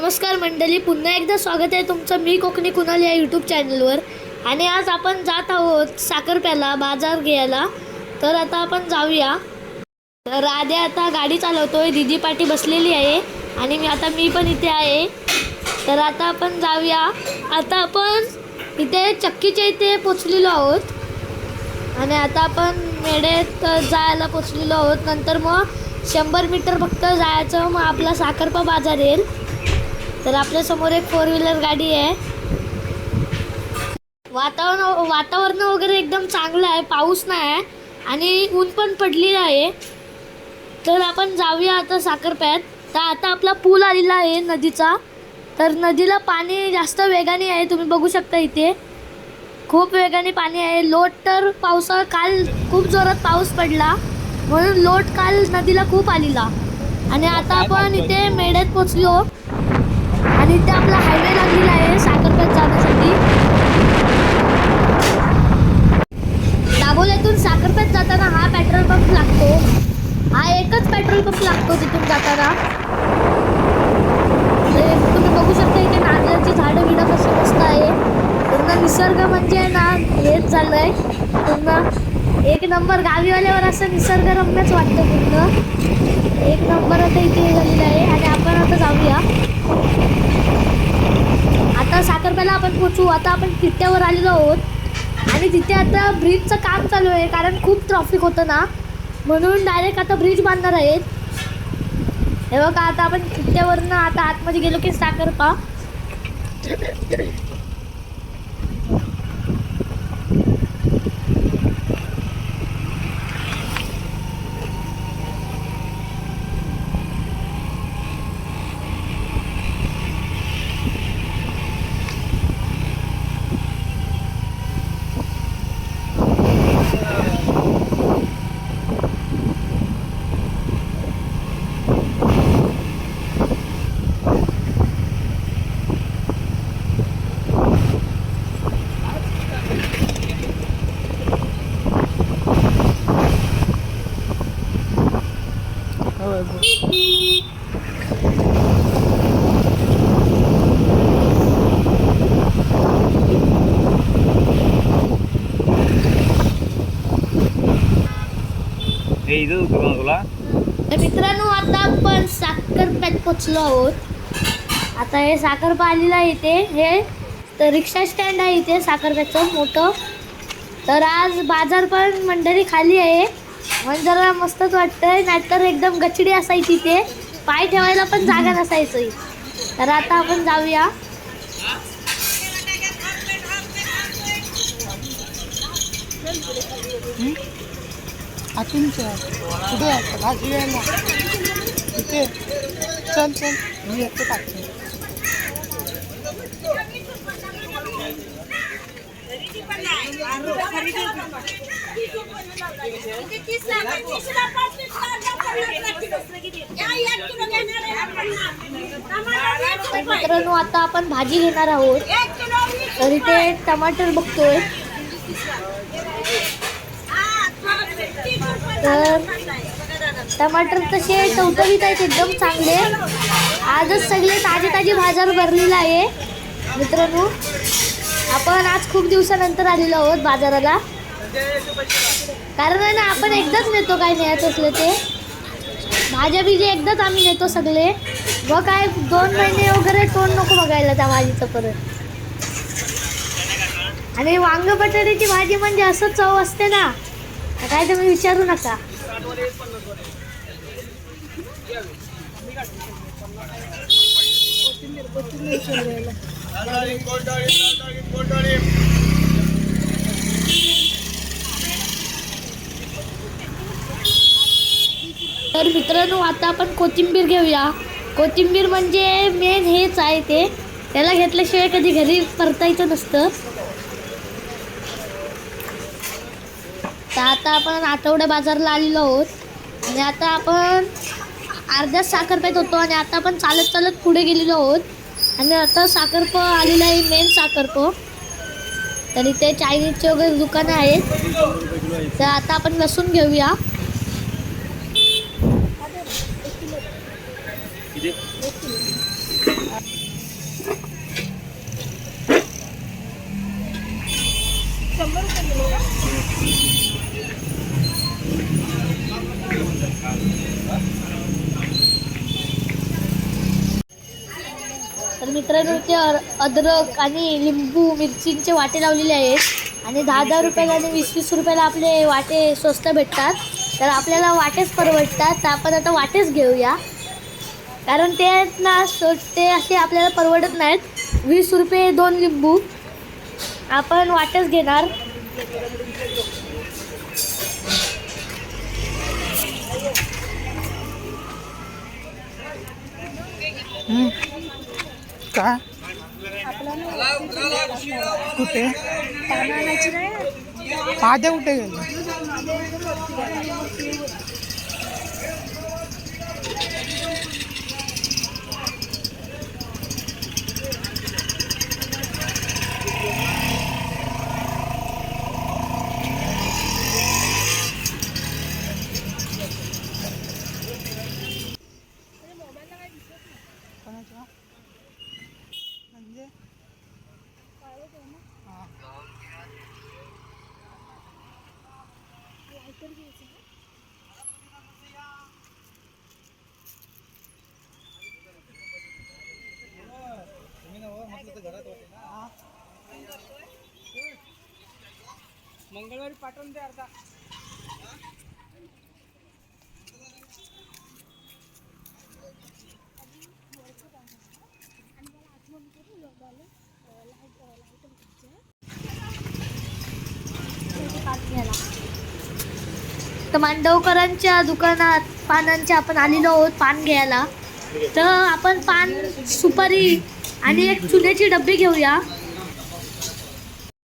नमस्कार मंडळी पुन्हा एकदा स्वागत आहे तुमचं मी कोकणी कुणाल या यूट्यूब चॅनलवर आणि आज आपण जात आहोत साखरप्याला बाजार घ्यायला. तर आता आपण जाऊया. राधे आता गाडी चालवतोय दिदी पाठी बसलेली आहे. आणि मी आता मी पण इथे आहे. तर आता आपण जाऊया. आता आपण इथे चक्कीच्या इथे पोचलेलो आहोत. आणि आता आपण मेढेत जायला पोचलेलो आहोत. नंतर मग शंभर मीटर फक्त जायचं. मग आपला साखरपा बाजार येईल. तर आपल्यासमोर एक फोर व्हीलर गाडी आहे. वातावरण वातावरण वगैरे एकदम चांगलं आहे पाऊस नाही आहे आणि ऊन पण पडली आहे. तर आपण जाऊया आता साखरप्यात. तर आता आपला पूल आलेला आहे नदीचा. तर नदीला पाणी जास्त वेगाने आहे तुम्ही बघू शकता इथे. खूप वेगाने पाणी आहे. लोट तर पावसा काल खूप जोरात पाऊस पडला. म्हणून लोट काल नदीला खूप आलेला. आणि आता आपण इथे मेढ्यात पोचलो. आणि इथे आपला हायवे लागलेला आहे साखरपेठ जाण्यासाठी. दाभोल्यातून साखरपेठ जाताना हा पेट्रोल पंप लागतो. हा एकच पेट्रोल पंप लागतो तिथून जाताना. तुम्ही बघू शकता इथे नारळाची झाडं बिडं कसं मस्त आहे. पूर्ण निसर्ग म्हणजे ना हेच झालंय. पूर्ण एक नंबर गावीवाल्यावर असं निसर्गरम्यच वाटतं पूर्ण एक नंबर आता इथे झालेलं आहे आणि आपण आता जाऊया. आता साखरप्याला आपण पोचू. आता आपण किट्ट्यावर आलेलो आहोत. आणि तिथे आता ब्रिजचं काम चालू आहे कारण खूप ट्रॉफिक होतं ना. म्हणून डायरेक्ट आता ब्रिज बांधणार आहेत. हे बघा आता आपण किट्ट्यावरनं आता आतमध्ये गेलो की साखरपा हे इथं होतं का तुला तर मित्रांनो आता आपण साखरप्यात पोचलो आहोत. आता हे साखरपालीला आहे इथे. हे तर रिक्षा स्टँड आहे इथे साखरप्याचं मोठं. तर आज बाजार पण मंडळी खाली आहे. म्हणजे जरा मस्तच वाटतंय नाहीतर एकदम गचडी असायची इथे पाय ठेवायला पण जागा नसायची. तर आता आपण जाऊया. आतूनच कुठे भाजी इथे. चल चल. मी येतो टाकतो मित्रांनो आता आपण भाजी घेणार आहोत. तर इथे टमाटर बघतोय. तर टमाटर तसे टवटवीत आहेत एकदम चांगले. आजच सगळे ताजे ताजे बाजार भरलेला आहे. मित्रांनो आपण आज खूप दिवसानंतर आलेलो आहोत बाजाराला. कारण आहे ना आपण एकदाच नेतो काय न्यायचं असलं ते. भाज्या बिजी एकदाच आम्ही नेतो सगळे. व काय दोन महिने वगैरे तोंड नको बघायला त्या भाजीचं परत. आणि वांग बटाट्याची भाजी म्हणजे असं चव असते ना काय तुम्ही विचारू नका. तर मित्रांनो आता आपण कोथिंबीर घेऊया. कोथिंबीर म्हणजे मेन हेच आहे ते. त्याला घेतल्याशिवाय कधी घरी परतायचं नसतं. तर आता आपण आठवड्या बाजारला आलेलो आहोत. आणि आता आपण अर्ध्याच साखरपेत होतो आणि आता आपण चालत चालत पुढे गेलेलो आहोत. आणि आता साखरप आलेलं आहे मेन साखरप तर इथे चायनीजचे वगैरे दुकानं आहेत तर आता आपण लसूण घेऊया. तर मित्रांनो ते अद्रक आणि लिंबू मिरचींचे वाटे लावलेले आहेत. आणि दहा दहा रुपयाला आणि वीस वीस रुपयाला आपले वाटे स्वस्त भेटतात. तर आपल्याला वाटेच परवडतात तर आपण आता वाटेच घेऊया. कारण ते आहेत ना सो ते असे आपल्याला परवडत नाहीत. वीस रुपये दोन लिंबू. आपण वाटेच घेणार. काय कुठे? कुठे गेले? Thank you. मंगळवारी पाठवून द्या अर्धा. तर मांडवकरांच्या दुकानात पानांच्या आपण आलेलो आहोत पान घ्यायला. तर आपण पान सुपारी आणि एक चुन्याची डब्बी घेऊया.